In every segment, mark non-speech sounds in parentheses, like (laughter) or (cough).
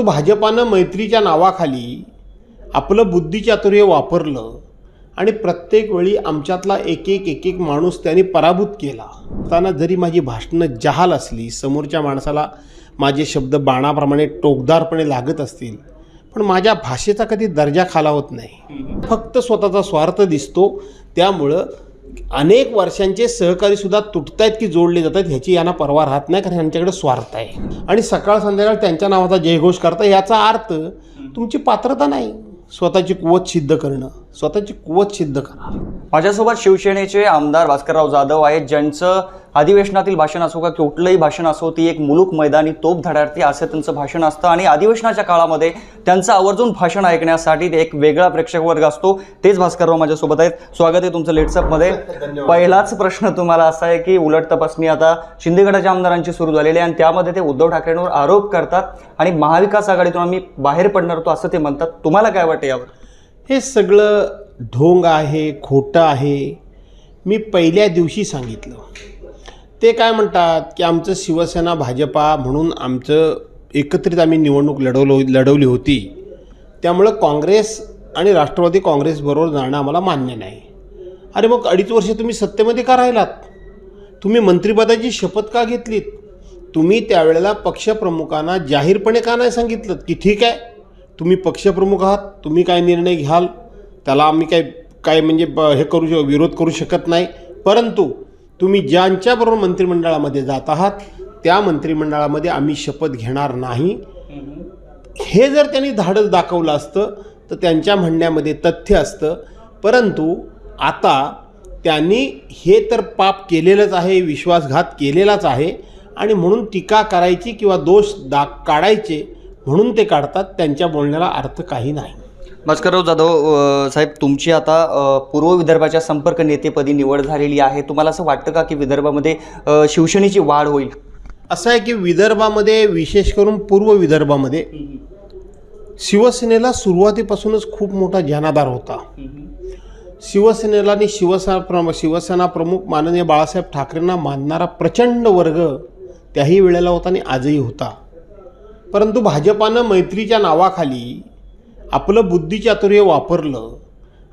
परंतु भाजपानं मैत्रीच्या नावाखाली आपलं बुद्धिचातुर्य वापरलं आणि प्रत्येक वेळी आमच्यातला एक एक एक एक माणूस त्यांनी पराभूत केला. असताना जरी माझी भाषणं जहाल असली समोरच्या माणसाला माझे शब्द बाणाप्रमाणे टोकदारपणे लागत असतील पण माझ्या भाषेचा कधी दर्जा खाला होत नाही. फक्त स्वतःचा स्वार्थ दिसतो त्यामुळं अनेक वर्षांचे सहकारीसुद्धा तुटतायत की जोडले जातात ह्याची यांना परवा राहत नाही कारण यांच्याकडे स्वार्थ आहे. आणि सकाळ संध्याकाळ त्यांच्या नावाचा जयघोष करता याचा अर्थ तुमची पात्रता नाही स्वतःची कुवत सिद्ध करणं. स्वतःची कुवत सिद्ध करा माझ्यासोबत शिवसेनेचे आमदार भास्करराव जाधव आहेत ज्यांचं अधिवेशनातील भाषण असो का कुठलंही भाषण असो ती एक मुलूक मैदानी तोप धडाडती असं त्यांचं भाषण असतं. आणि अधिवेशनाच्या काळामध्ये त्यांचं आवर्जून भाषण ऐकण्यासाठी एक वेगळा प्रेक्षक वर्ग असतो. तेच भास्करराव माझ्यासोबत आहेत. स्वागत आहे तुमचं लेट्सअपमध्ये पहिलाच प्रश्न तुम्हाला असा आहे की उलट तपासणी आता शिंदे गटाच्या आमदारांची सुरू झालेली आहे आणि त्यामध्ये ते उद्धव ठाकरेंवर आरोप करतात. आणि महाविकास आघाडीतून आम्ही बाहेर पडणार होतो असं ते म्हणतात. तुम्हाला काय वाटतं यावर? हे सगळं ढोंग आहे खोटं आहे. मी पहिल्या दिवशी सांगितलं. ते काय म्हणतात की आमचं शिवसेना भाजपा म्हणून आमचं एकत्रित आम्ही निवडणूक लढवलो लढवली होती. त्यामुळं काँग्रेस आणि राष्ट्रवादी काँग्रेसबरोबर जाणं आम्हाला मान्य नाही. अरे मग अडीच वर्ष तुम्ही सत्तेमध्ये का राहिलात? तुम्ही मंत्रिपदाची शपथ का घेतलीत? तुम्ही त्यावेळेला पक्षप्रमुखांना जाहीरपणे का नाही सांगितलं की ठीक आहे तुम्ही पक्षप्रमुख आहात तुम्ही काय निर्णय घ्याल त्याला आम्ही काय काय म्हणजे ब- हे करू श विरोध करू शकत नाही. परंतु तुम्ही ज्यांच्याबरोबर मंत्रिमंडळामध्ये जात आहात त्या मंत्रिमंडळामध्ये आम्ही शपथ घेणार नाही. हे जर त्यांनी धाडस दाखवलं असतं तर त्यांच्या म्हणण्यामध्ये तथ्य असतं. परंतु आता त्यांनी हे तर पाप केलेलंच आहे विश्वासघात केलेलाच आहे आणि म्हणून टीका करायची किंवा दोष दा काढायचे म्हणून ते काढतात त्यांच्या बोलण्याला अर्थ काही नाही. भास्करराव जाधव साहेब तुमची आता पूर्व विदर्भाच्या संपर्क नेतेपदी निवड झालेली आहे. तुम्हाला असं वाटतं का की विदर्भामध्ये शिवसेनेची वाढ होईल? असं आहे की विदर्भामध्ये विशेष करून पूर्व विदर्भामध्ये शिवसेनेला सुरुवातीपासूनच खूप मोठा जनाधार होता. शिवसेनेला आणि शिवसेना प्रम शिवसेना प्रमुख माननीय बाळासाहेब ठाकरेंना मानणारा प्रचंड वर्ग त्याही वेळेला होता आणि आजही होता. परंतु भाजपानं मैत्रीच्या नावाखाली आपलं बुद्धिचातुर्य वापरलं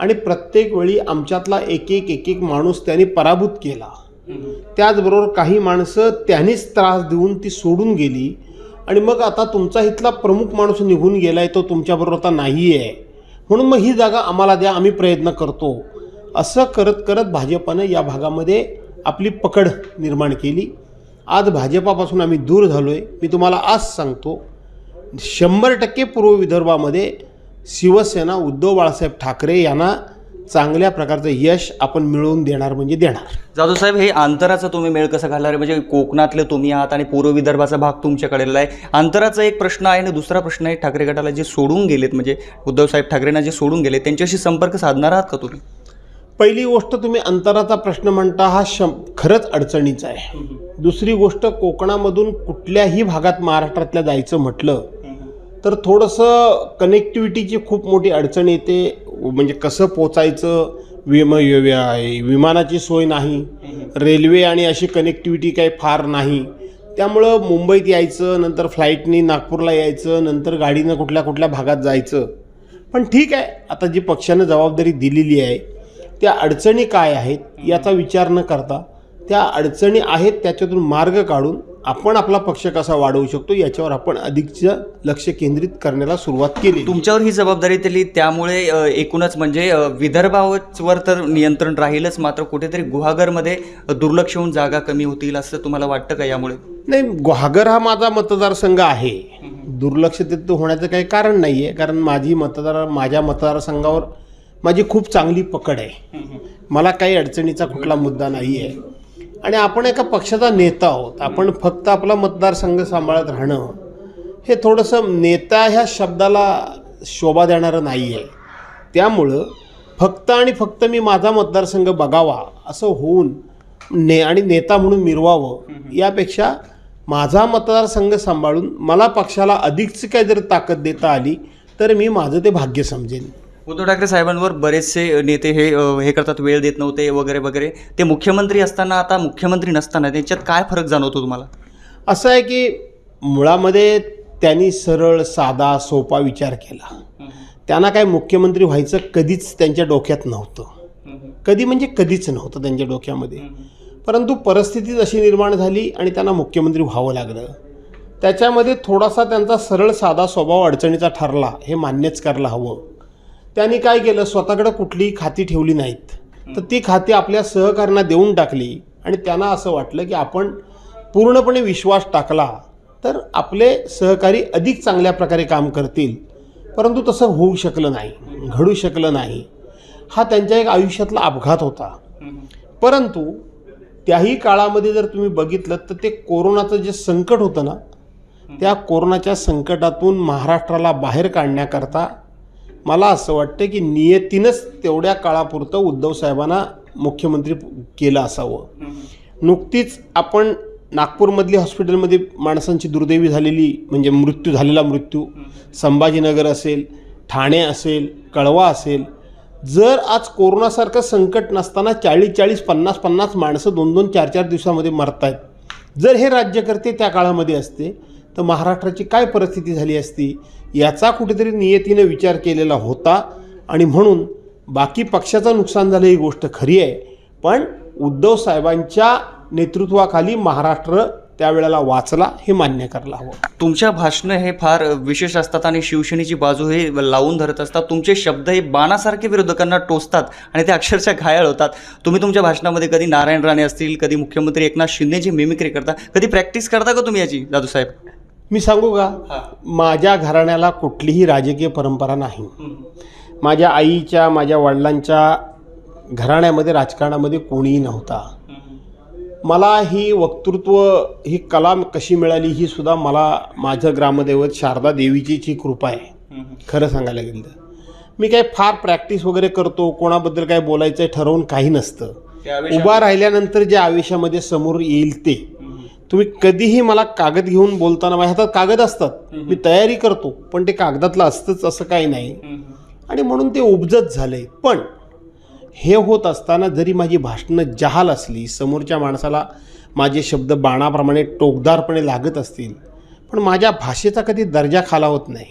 आणि प्रत्येक वेळी आमच्यातला एक एक एक एक माणूस त्यांनी पराभूत केला. त्याचबरोबर काही माणसं त्यांनीच त्रास देऊन ती सोडून गेली आणि मग आता तुमचा इथला प्रमुख माणूस निघून गेला आहे तो तुमच्याबरोबर आता नाही आहे म्हणून मग ही जागा आम्हाला द्या आम्ही प्रयत्न करतो. असं करत करत भाजपानं या भागामध्ये आपली पकड निर्माण केली. आज भाजपापासून आम्ही दूर झालो आहे मी तुम्हाला आज सांगतो शंभर टक्के पूर्व विदर्भामध्ये शिवसेना उद्धव बाळासाहेब ठाकरे यांना चांगल्या प्रकारचं यश आपण मिळवून देणार म्हणजे देणार. जाधव साहेब हे अंतराचं तुम्ही मेळ कसं घालणार आहे? म्हणजे कोकणातले तुम्ही आहात आणि पूर्व विदर्भाचा भाग तुमच्याकडे आहे. अंतराचा एक प्रश्न आहे आणि दुसरा प्रश्न आहे ठाकरे गटाला जे सोडून गेलेत म्हणजे उद्धव साहेब ठाकरेंना जे सोडून गेले त्यांच्याशी संपर्क साधणार आहात का तुम्ही? पहिली गोष्ट तुम्ही अंतराचा प्रश्न म्हणता हा शं खरंच अडचणीचा आहे. दुसरी गोष्ट कोकणामधून कुठल्याही भागात महाराष्ट्रातल्या जायचं म्हटलं तर थोडंसं कनेक्टिव्हिटीची खूप मोठी अडचण येते. म्हणजे कसं पोचायचं विम विमानाची सोय नाही रेल्वे आणि अशी कनेक्टिव्हिटी काही फार नाही. त्यामुळं मुंबईत यायचं नंतर फ्लाईटनी नागपूरला यायचं नंतर गाडीनं कुठल्या कुठल्या भागात जायचं. पण ठीक आहे आता जी पक्षानं जबाबदारी दिलेली आहे त्या अडचणी काय आहेत याचा विचार न करता त्या अडचणी आहेत त्याच्यातून मार्ग काढून आपण आपला पक्ष कसा वाढवू शकतो याच्यावर आपण अधिकचं लक्ष केंद्रित करण्याला सुरुवात केली तुमच्यावर ही जबाबदारी दिली त्यामुळे एकूणच म्हणजे विदर्भावर तर नियंत्रण राहीलच मात्र कुठेतरी गुहागरमध्ये दुर्लक्ष होऊन जागा कमी होतील असं तुम्हाला वाटतं का यामुळे? नाही गुहागर हा माझा मतदारसंघ आहे. दुर्लक्ष होण्याचं काही कारण नाही आहे कारण माझी मतदार माझ्या मतदारसंघावर माझी खूप चांगली पकड आहे. मला काही अडचणीचा कुठला मुद्दा नाही आहे आणि आपण एका पक्षाचा नेता आहोत. आपण फक्त आपला मतदारसंघ सांभाळत राहणं हे थोडंसं नेता ह्या शब्दाला शोभा देणारं नाही आहे त्यामुळं फक्त आणि फक्त मी माझा मतदारसंघ बघावा असं होऊन ने आणि नेता म्हणून मिरवावं यापेक्षा माझा मतदारसंघ सांभाळून मला पक्षाला अधिकची काय जर ताकद देता आली तर मी माझं ते भाग्य समजेन. उद्धव ठाकरे साहेबांवर बरेचसे नेते हे हे करतात वेळ देत नव्हते वगैरे वगैरे. ते मुख्यमंत्री असताना आता मुख्यमंत्री नसताना त्यांच्यात काय फरक जाणवतो तुम्हाला? असं आहे की मुळामध्ये त्यांनी सरळ साधा सोपा विचार केला. त्यांना काय मुख्यमंत्री व्हायचं कधीच त्यांच्या डोक्यात नव्हतं. कधी म्हणजे कधीच नव्हतं त्यांच्या डोक्यामध्ये. परंतु परिस्थितीच अशी निर्माण झाली आणि त्यांना मुख्यमंत्री व्हावं लागलं. त्याच्यामध्ये थोडासा त्यांचा सरळ साधा स्वभाव अडचणीचा ठरला हे मान्यच करायला हवं. त्यांनी काय केलं? स्वतःकडं कुठलीही खाती ठेवली नाहीत. तर ती खाती आपल्या सहकाऱ्यांना देऊन टाकली आणि त्यांना असं वाटलं की आपण पूर्णपणे विश्वास टाकला तर आपले सहकारी अधिक चांगल्या प्रकारे काम करतील. परंतु तसं होऊ शकलं नाही घडू शकलं नाही. हा त्यांच्या एक आयुष्यातला अपघात होता. परंतु त्याही काळामध्ये जर तुम्ही बघितलं तर ते कोरोनाचं जे संकट होतं ना त्या कोरोनाच्या संकटातून महाराष्ट्राला बाहेर काढण्याकरता मला असं वाटतं की नियतीनंच तेवढ्या काळापुरतं उद्धव साहेबांना मुख्यमंत्री केलं असावं. नुकतीच आपण नागपूरमधली हॉस्पिटलमध्ये माणसांची दुर्दैवी झालेली म्हणजे मृत्यू झालेला मृत्यू संभाजीनगर असेल ठाणे असेल कळवा असेल. जर आज कोरोनासारखं संकट नसताना चाळीस चाळीस पन्नास पन्नास माणसं दोन दोन चार चार दिवसामध्ये मरतायत. जर हे राज्यकर्ते त्या काळामध्ये असते तर महाराष्ट्राची काय परिस्थिती झाली असती? याचा कुठेतरी नियतीनं विचार केलेला होता आणि म्हणून बाकी पक्षाचं नुकसान झालं ही गोष्ट खरी आहे. पण उद्धव साहेबांच्या नेतृत्वाखाली महाराष्ट्र त्यावेळेला वाचला हे मान्य करायला हवं. तुमच्या भाषणं हे फार विशेष असतात आणि शिवसेनेची बाजू हे लावून धरत असतात. तुमचे शब्द हे बाणासारखे विरोधकांना टोचतात आणि ते अक्षरशः घायाळ होतात. तुम्ही तुमच्या भाषणामध्ये कधी नारायण राणे असतील कधी मुख्यमंत्री एकनाथ शिंदेची मिमिक्री करता कधी प्रॅक्टिस करता का तुम्ही याची दादू साहेब मी सांगू का? माझ्या घराण्याला कुठलीही राजकीय परंपरा नाही. माझ्या आईच्या माझ्या वडिलांच्या घराण्यामध्ये राजकारणामध्ये कोणीही नव्हता. मला ही वक्तृत्व ही कला कशी मिळाली ही सुद्धा मला माझं ग्रामदैवत शारदा देवीचीच ही कृपा आहे. खरं सांगायला गेलं तर. मी काय फार प्रॅक्टिस वगैरे करतो कोणाबद्दल काय बोलायचं आहे ठरवून काही नसतं. उभा राहिल्यानंतर जे आयुष्यामध्ये समोर येईल ते. तुम्ही कधीही मला कागद घेऊन बोलताना माझ्या हातात कागद असतात. मी तयारी करतो पण ते कागदातलं असतंच असं काही नाही. आणि म्हणून ते उपजत झालंय पण हे होत असताना जरी माझी भाषणं जहाल असली समोरच्या माणसाला माझे शब्द बाणाप्रमाणे टोकदारपणे लागत असतील पण माझ्या भाषेचा कधी दर्जा खाला होत नाही.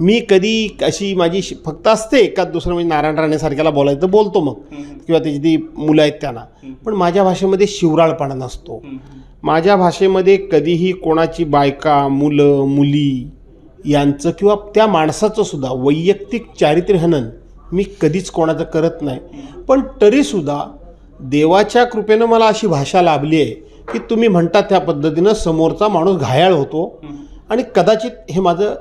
मी कधी अशी माझी फक्त असते एकाच दुसरं म्हणजे नारायण राणेसारख्याला बोलायचं तर बोलतो मग. किंवा त्याची ती मुलं आहेत त्यांना. पण माझ्या भाषेमध्ये शिवराळपणा नसतो. माझ्या भाषेमध्ये कधीही कोणाची बायका मुलं मुली यांचं किंवा त्या माणसाचं सुद्धा वैयक्तिक चारित्र्यहनन मी कधीच कोणाचं करत नाही. पण तरीसुद्धा देवाच्या कृपेनं मला अशी भाषा लाभली आहे. की तुम्ही म्हणता त्या पद्धतीनं समोरचा माणूस घायाळ होतो आणि कदाचित हे माझं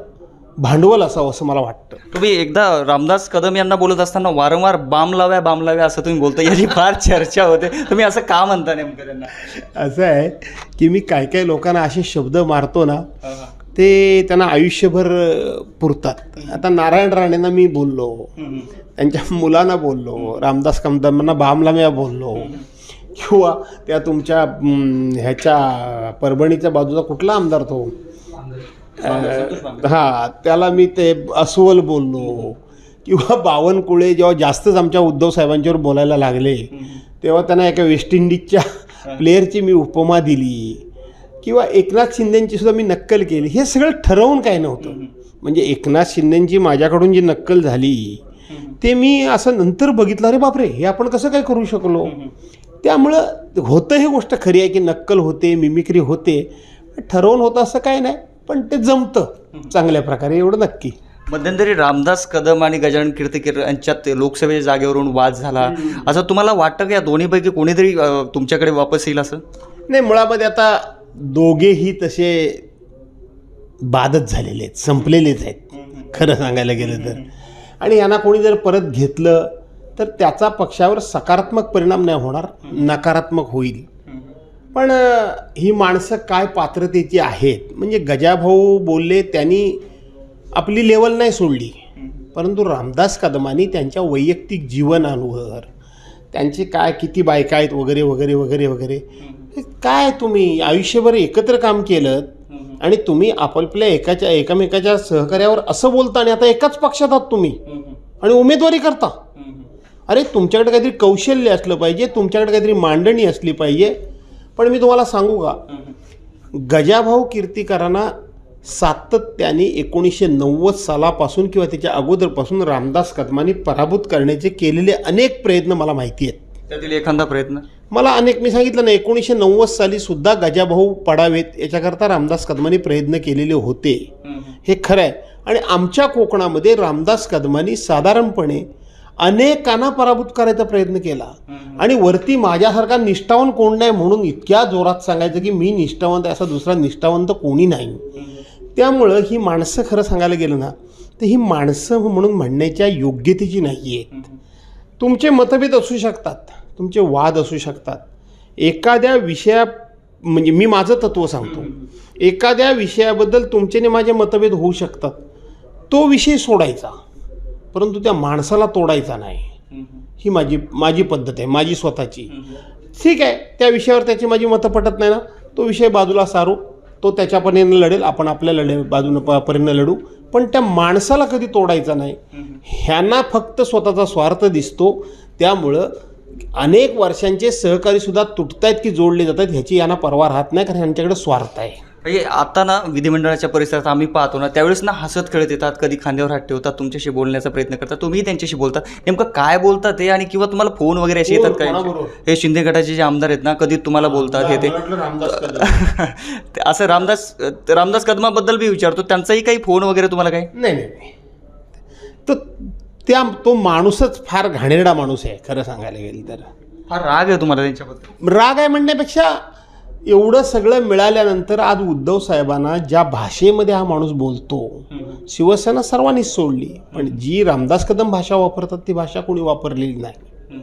भांडवल असावं असं मला वाटतं. तुम्ही एकदा रामदास कदम यांना बोलत असताना वारंवार बाम लाव्या बाम लाव्या असं तुम्ही बोलता याची फार चर्चा होते. तुम्ही असं का म्हणता नेमकं त्यांना? असं आहे की मी काय काय लोकांना असे शब्द मारतो ना ते त्यांना आयुष्यभर पुरतात. आता नारायण राणेंना मी बोललो त्यांच्या मुलांना बोललो रामदास कमदमांना बामलाम्या बोललो किंवा त्या तुमच्या ह्याच्या परभणीच्या बाजूचा कुठला आमदार तो? हा त्याला मी ते अस्वल बोललो. किंवा बावनकुळे जेव्हा जास्तच आमच्या उद्धव साहेबांच्यावर बोलायला लागले तेव्हा त्यांना एका वेस्ट इंडिजच्या प्लेअरची मी उपमा दिली. किंवा एकनाथ शिंदेची सुद्धा मी नक्कल केली. हे सगळं ठरवून काय नव्हतं. म्हणजे एकनाथ शिंदेची माझ्याकडून जी नक्कल झाली ते मी असं नंतर बघितलं अरे बापरे हे आपण कसं काय करू शकलो? त्यामुळं होतं हे गोष्ट खरी आहे की नक्कल होते मिमिक्री होते. ठरवून होतं असं काय नाही पण ते जमतं चांगल्या प्रकारे एवढं नक्की. मध्यंतरी रामदास कदम आणि गजानन कीर्तिकर यांच्यात लोकसभेच्या जागेवरून वाद झाला. असं तुम्हाला वाटतं की या दोन्हीपैकी कोणीतरी तुमच्याकडे वापस येईल असं? नाही मुळामध्ये आता दोघेही तसे बादच झालेले आहेत संपलेलेच आहेत. खरं सांगायला गेलं तर. आणि यांना कोणी जर परत घेतलं तर त्याचा पक्षावर सकारात्मक परिणाम नाही होणार नकारात्मक होईल. पण ही माणसं काय पात्रतेची आहेत? म्हणजे गजाभाऊ बोलले त्यांनी आपली लेवल नाही सोडली. परंतु रामदास कदमांनी त्यांच्या वैयक्तिक जीवनावर त्यांचे काय किती बायका आहेत वगैरे वगैरे वगैरे वगैरे हे काय तुम्ही आयुष्यभर एकत्र काम केलं आणि तुम्ही आपापल्या एकाच्या एकामेकाच्या सहकार्यावर असं बोलता आणि आता एकाच पक्षात आहात तुम्ही आणि उमेदवारी करता? अरे तुमच्याकडे काहीतरी कौशल्य असलं पाहिजे तुमच्याकडे काहीतरी मांडणी असली पाहिजे. पण मी तुम्हाला सांगू का? गजाभाऊ कीर्तिकारांना सातत्याने एकोणीसशे नव्वद सालापासून किंवा त्याच्या अगोदरपासून रामदास कदमांनी पराभूत करण्याचे केलेले अनेक प्रयत्न मला माहिती आहेत. त्यातील एखादा प्रयत्न? मला अनेक मी सांगितलं ना एकोणीसशे नव्वद साली सुद्धा गजाभाऊ पडावेत याच्याकरता रामदास कदमांनी प्रयत्न केलेले होते. हे खरं आहे आणि आमच्या कोकणामध्ये रामदास कदमांनी साधारणपणे अनेकांना पराभूत करायचा प्रयत्न केला. आणि वरती माझ्यासारखा निष्ठावंत कोण नाही म्हणून इतक्या जोरात सांगायचं की मी निष्ठावंत आहे, असा दुसरा निष्ठावंत कोणी नाही. त्यामुळं ही माणसं खरं सांगायला गेलं ना तर ही माणसं म्हणून म्हणण्याच्या योग्यतेची नाही आहेत तुमचे मतभेद असू शकतात तुमचे वाद असू शकतात. एखाद्या विषया म्हणजे मी माझं तत्त्व सांगतो. एखाद्या विषयाबद्दल तुमचे आणि माझे मतभेद होऊ शकतात. तो विषय सोडायचा. परंतु त्या माणसाला तोडायचा नाही. ही माझी माझी पद्धत आहे माझी स्वतःची. ठीक आहे त्या विषयावर त्याची माझी मतं पटत नाही ना. तो विषय बाजूला सारू तो त्याच्या परीनं लढेल आपण आपल्या लढे बाजूनं प परीनं लढू. पण त्या माणसाला कधी तोडायचा नाही. ह्यांना फक्त स्वतःचा स्वार्थ दिसतो. त्यामुळं अनेक वर्षांचे सहकारी सुद्धा तुटतायत की जोडले जातात ह्याची यांना परवा राहत नाही कारण यांच्याकडे स्वार्थ आहे. म्हणजे आता ना विधिमंडळाच्या परिसरात आम्ही पाहतो ना त्यावेळेस ना हसत खेळत येतात कधी खांद्यावर हात ठेवतात तुमच्याशी बोलण्याचा प्रयत्न करतात तुम्ही त्यांच्याशी बोलतात. नेमकं काय बोलतात ते आणि किंवा तुम्हाला फोन वगैरे असे येतात काय? हे शिंदे गटाचे जे आमदार आहेत ना कधी तुम्हाला बोलतात हे (laughs) ते? असं रामदास रामदास कदमाबद्दल बी विचारतो त्यांचाही काही फोन वगैरे तुम्हाला काही? नाही नाही नाही. तर त्या तो माणूसच फार घाणेरडा माणूस आहे खरं सांगायला गेलं तर. हा राग आहे तुम्हाला त्यांच्याबद्दल? राग आहे म्हणण्यापेक्षा एवढं सगळं मिळाल्यानंतर आज उद्धव साहेबांना ज्या भाषेमध्ये हा माणूस बोलतो शिवसेना सर्वांनीच सोडली. पण जी रामदास कदम भाषा वापरतात ती भाषा कोणी वापरलेली नाही.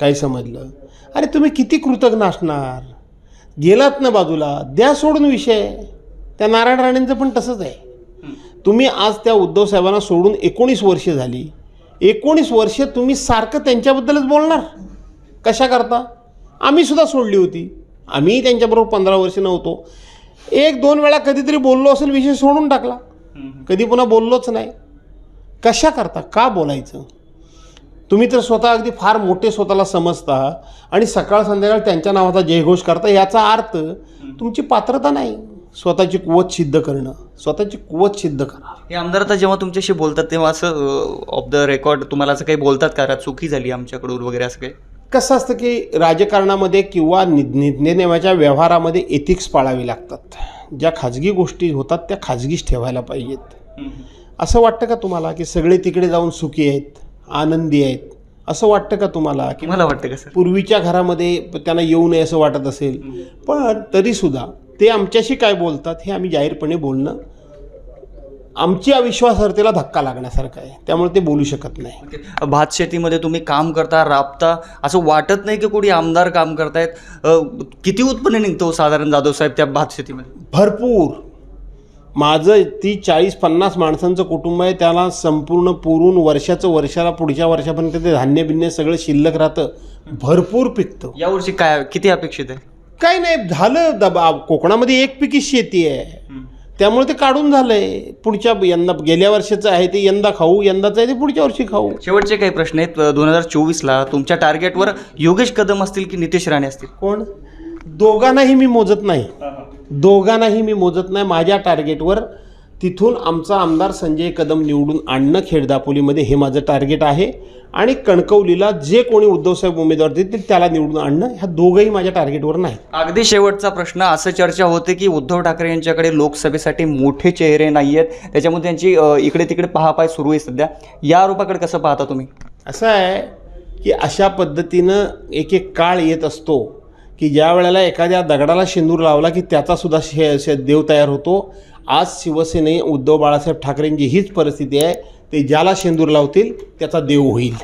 काय समजलं? अरे तुम्ही किती कृतज्ञ असणार? गेलात ना बाजूला द्या सोडून विषय. त्या नारायण राणेंचं पण तसंच आहे. तुम्ही आज त्या उद्धव साहेबांना सोडून एकोणीस वर्षे झाली. एकोणीस वर्षे तुम्ही सारखं त्यांच्याबद्दलच बोलणार? कशा करता आम्हीसुद्धा सोडली होती. आम्ही त्यांच्याबरोबर पंधरा वर्ष नव्हतो. एक दोन वेळा कधीतरी बोललो असेल विषय सोडून टाकला. कधी पुन्हा बोललोच नाही. कशा करता? का बोलायचं? तुम्ही तर स्वतः अगदी फार मोठे स्वतःला समजता आणि सकाळ संध्याकाळ त्यांच्या नावाचा जयघोष करता याचा अर्थ तुमची पात्रता नाही. स्वतःची कुवत सिद्ध करणं. स्वतःची कुवत सिद्ध करा. हे आमदार आता जेव्हा तुमच्याशी बोलतात तेव्हा असं ऑफ द रेकॉर्ड तुम्हाला असं काही बोलतात का? "रा, चुकी झाली आमच्याकडून वगैरे असं काही? कसं असतं की राजकारणामध्ये किंवा नि- निर्णयाच्या व्यवहारामध्ये एथिक्स पाळावी लागतात. ज्या खाजगी गोष्टी होतात त्या खाजगीच ठेवायला पाहिजेत. असं वाटतं का तुम्हाला की सगळे तिकडे जाऊन सुखी आहेत आनंदी आहेत? असं वाटतं का तुम्हाला की मला वाटतं का पूर्वीच्या घरामध्ये त्यांना येऊ नये असं वाटत असेल? पण तरीसुद्धा ते आमच्याशी काय बोलतात हे आम्ही जाहीरपणे बोलणं आमची अविश्वासार्हतेला धक्का लागण्यासारखं आहे. त्यामुळे ते बोलू शकत नाही. भात शेतीमध्ये तुम्ही काम करता राबता असं वाटत नाही की कोणी आमदार काम करतायत. किती उत्पन्न निघतो साधारण जाधव साहेब त्या भात शेतीमध्ये? भरपूर. माझं ती चाळीस पन्नास माणसांचं कुटुंब आहे त्याला संपूर्ण पुरून वर्षाचं वर्षाला पुढच्या वर्षापर्यंत ते धान्य बिन्य सगळं शिल्लक राहतं. भरपूर पिकतं. यावर्षी काय किती अपेक्षित आहे? काही नाही झालं दबा कोकणामध्ये एक पिकी शेती आहे. त्यामुळे ते काढून झालंय. पुढच्या यंदा गेल्या वर्षाचं आहे ते यंदा खाऊ यंदाचं आहे ते पुढच्या वर्षी खाऊ. शेवटचे काही प्रश्न आहेत. दोन हजार चोवीसला तुमच्या टार्गेटवर योगेश कदम असतील की नितेश राणे असतील? कोण? दोघांनाही मी मोजत नाही. दोघांनाही मी मोजत नाही. माझ्या टार्गेटवर तिथून आमचा आमदार संजय कदम निवडून आणणं खेड दापोलीमध्ये हे माझं टार्गेट आहे. आणि कणकवलीला जे कोणी उद्धवसाहेब उमेदवार देतील त्याला निवडून आणणं ह्या दोघंही माझ्या टार्गेटवर नाही. अगदी शेवटचा प्रश्न असं चर्चा होते की उद्धव ठाकरे यांच्याकडे लोकसभेसाठी मोठे चेहरे नाही आहेत त्याच्यामुळे त्यांची इकडे तिकडे पहापाय सुरू आहे सध्या. या आरोपाकडे कसं पाहता तुम्ही? असं आहे की अशा पद्धतीनं एक एक काळ येत असतो की ज्या वेळेला एखाद्या दगडाला शेंदूर लावला की त्याचासुद्धा शे शे देव तयार होतो. आज शिवसेने उद्धव बाळासाहेब ठाकरेंची हीच परिस्थिती आहे. ते ज्याला शेंदूर लावतील त्याचा देव होईल.